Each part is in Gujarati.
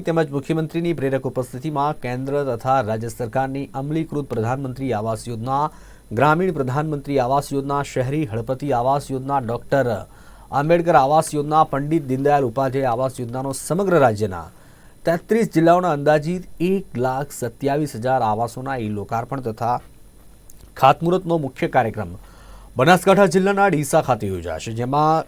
તેમજ મુખ્યમંત્રીની પ્રેરક ઉપસ્થિતિમાં કેન્દ્ર તથા રાજ્ય સરકારની અમલીકૃત પ્રધાનમંત્રી આવાસ યોજના, ગ્રામીણ પ્રધાનમંત્રી આવાસ યોજના, શહેરી હળપતિ આવાસ યોજના, ડોક્ટર આંબેડકર આવાસ યોજના, પંડિત દીનદયાળ ઉપાધ્યાય આવાસ યોજનાનો સમગ્ર રાજ્યના તેત્રીસ જિલ્લાઓના અંદાજિત એક લાખ સત્યાવીસ હજાર આવાસોના ઈ લોકાર્પણ તથા ખાતમુહૂર્તનો મુખ્ય કાર્યક્રમ બનાસકાંઠા જિલ્લાના ડીસા ખાતે યોજાશે, જેમાં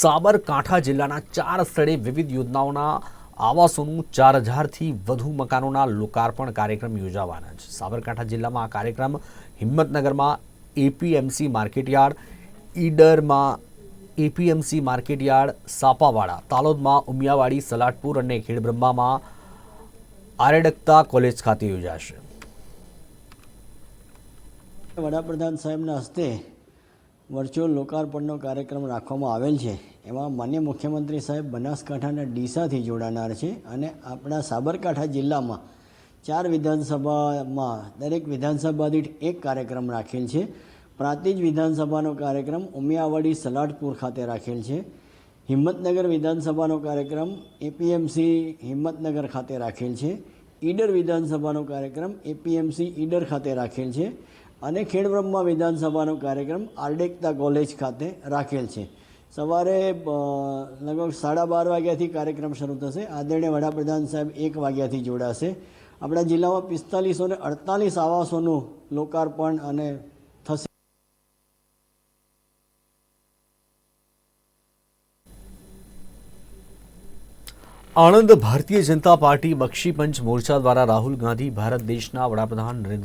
સાબરકાંઠા જિલ્લાના ચાર સ્થળે વિવિધ યોજનાઓના આવાસોનું ચાર હજારથી વધુ મકાનોના લોકાર્પણ કાર્યક્રમ યોજાવાના છે. સાબરકાંઠા જિલ્લામાં આ કાર્યક્રમ હિંમતનગરમાં એપીએમસી માર્કેટયાર્ડ, ઈડરમાં એપીએમસી માર્કેટયાર્ડ, સાપાવાડા, તાલોદમાં ઉમિયાવાડી સલાટપુર અને ખેડબ્રહ્મામાં આરેડકતા કોલેજ ખાતે યોજાશે. વડાપ્રધાન સાહેબના હસ્તે વર્ચ્યુઅલ લોકાર્પણનો કાર્યક્રમ રાખવામાં આવેલ છે. એમાં માન્ય મુખ્યમંત્રી સાહેબ બનાસકાંઠાના ડીસાથી જોડાનાર છે અને આપણા સાબરકાંઠા જિલ્લામાં ચાર વિધાનસભામાં દરેક વિધાનસભા દીઠ એક કાર્યક્રમ રાખેલ છે. પ્રાંતિજ વિધાનસભાનો કાર્યક્રમ ઉમિયાવાડી સલાડપુર ખાતે રાખેલ છે. હિંમતનગર વિધાનસભાનો કાર્યક્રમ એપીએમસી હિંમતનગર ખાતે રાખેલ છે. ઈડર વિધાનસભાનો કાર્યક્રમ એપીએમસી ઈડર ખાતે રાખેલ છે. અને ખેડબ્રહ્મા વિધાનસભાનો કાર્યક્રમ આર્ડેકતા કોલેજ ખાતે રાખેલ છે. સવારે લગભગ સાડા બાર વાગ્યાથી કાર્યક્રમ શરૂ થશે. આદરણીય વડાપ્રધાન સાહેબ એક વાગ્યાથી જોડાશે. આપણા જિલ્લામાં પિસ્તાલીસો ને અડતાલીસ આવાસોનું લોકાર્પણ અને થશે. આણંદ ભારતીય જનતા પાર્ટી બક્ષીપંચ મોરચા દ્વારા રાહુલ ગાંધી ભારત દેશના વડાપ્રધાન નરેન્દ્ર